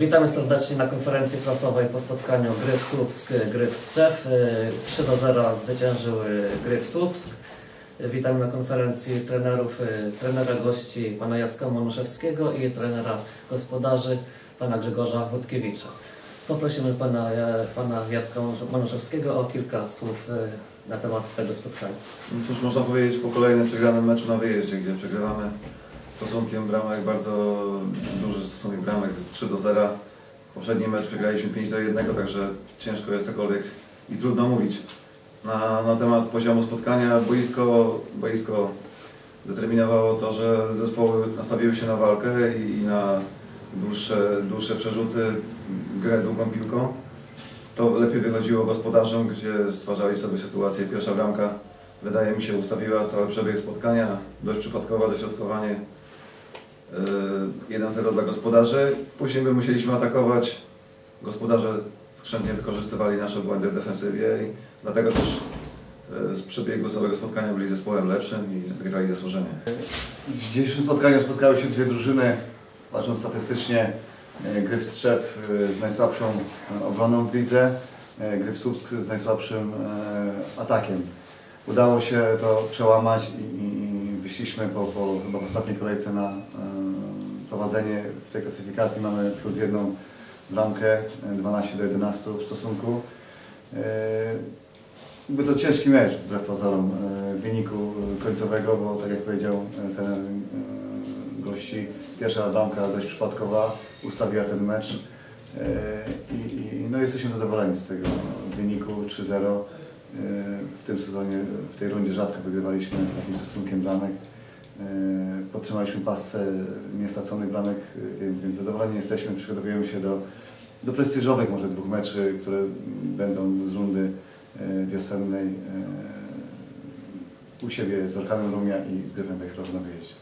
Witamy serdecznie na konferencji prasowej po spotkaniu Gryf Słupsk, Gryf Tczew. Y, 3 do 0 zwyciężyły Gryf Słupsk. Witamy na konferencji trenerów, trenera gości pana Jacka Monuszewskiego i trenera gospodarzy pana Grzegorza Wódkiewicza. Poprosimy pana, e, pana Jacka Monuszewskiego o kilka słów y, na temat tego spotkania. No Cóż można powiedzieć po kolejnym przegranym meczu na wyjeździe, gdzie przegrywamy stosunkiem bramek, bardzo duży stosunek bramek, 3 do 0. Poprzedni mecz przegraliśmy 5 do 1, także ciężko jest cokolwiek i trudno mówić na, na temat poziomu spotkania. Boisko, boisko determinowało to, że zespoły nastawiły się na walkę i, i na dłuższe, dłuższe przerzuty, grę długą piłką. To lepiej wychodziło gospodarzom, gdzie stwarzali sobie sytuację. Pierwsza bramka, wydaje mi się, ustawiła cały przebieg spotkania. Dość przypadkowe dośrodkowanie. Yy, 1-0 dla gospodarzy. Później my musieliśmy atakować. Gospodarze skrzętnie wykorzystywali nasze błędy w defensywie i dlatego też yy, z przebiegu całego spotkania byli zespołem lepszym i wygrali zasłużenie. W dzisiejszym spotkaniu spotkały się dwie drużyny. Patrząc statystycznie, e, Gryf Trzew e, z najsłabszą e, obroną w lidze, e, Gryf Słupsk z najsłabszym e, atakiem. Udało się to przełamać i, i i wyszliśmy po, po chyba w ostatniej kolejce na e, prowadzenie w tej klasyfikacji. Mamy plus jedną bramkę, e, 12 do 11 w stosunku. E, był to ciężki mecz wbrew pozorom e, wyniku e, końcowego, bo tak jak powiedział e, ten e, gości, pierwsza bramka dość przypadkowa ustawiła ten mecz e, i, i no jesteśmy zadowoleni z tego wyniku 3-0. E, W tym sezonie, w tej rundzie rzadko wygrywaliśmy z takim stosunkiem bramek. E, Podtrzymaliśmy pasce niestraconych bramek, e, więc, więc zadowoleni jesteśmy. Przygotowujemy się do, do prestiżowych może dwóch meczy, które będą z rundy e, wiosennej u siebie z Orkanem Rumia i z Gryfem Wejherowy na wyjeździe.